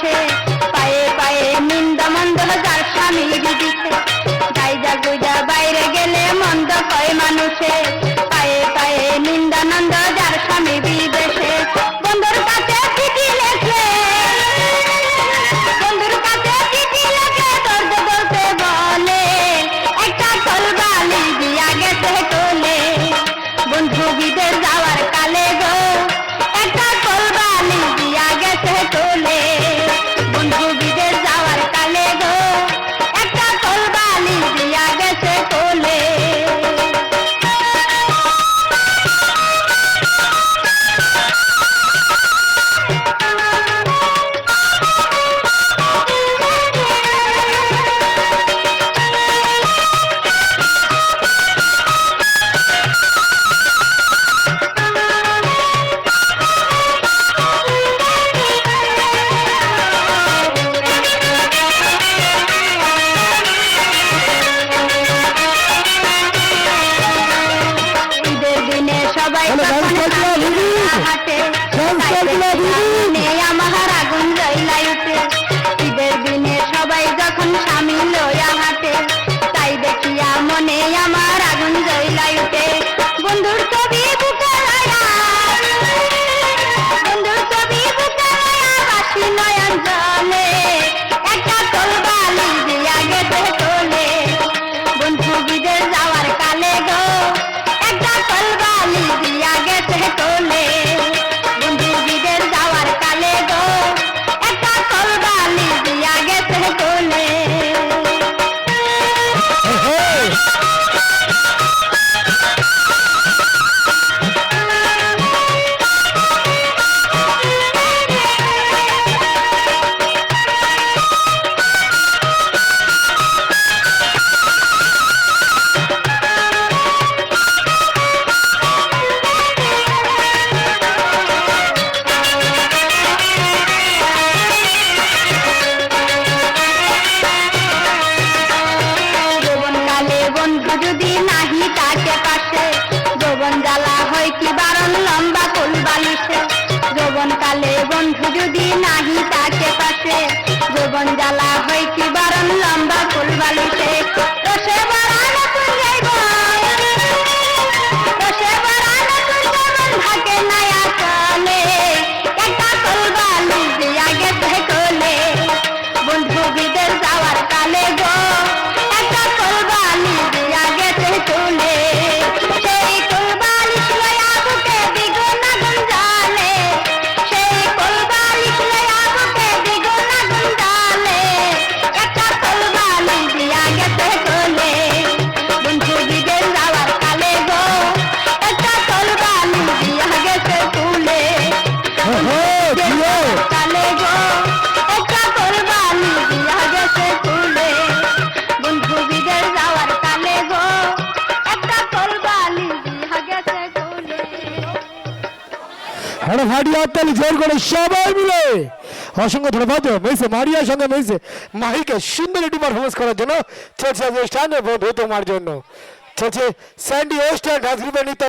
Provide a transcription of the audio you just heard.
দিছে পায়ে পায়ে নিন্দা মন্দ যার স্বামী দিছে গাইজা গুজা বাইরে গেলে মন্দ কয় মানুষে। পায়ে পায়ে নিন্দা নন্দ যার স্বামী বিদেশে। বন্ধুর কাছে চিঠি লেখে, বন্ধুর কাছে চিঠি লেখে দর্দ বলতে বলে। একটা কলবালি দিয়া গেছে কোলে বন্ধু বিদের আরে ফাটি হাততালি জোর করে সবাই মিলে। অসংখ্য ধন্যবাদ। মেসে, মারিয়ার সঙ্গে মেসে, মাহিকে সুন্দর একটি পারফরমেন্স করার জন্য চলছে অনুষ্ঠানে ভোট তোমার জন্য। চলছে স্যান্ডি ওস্টার গাছ নিতে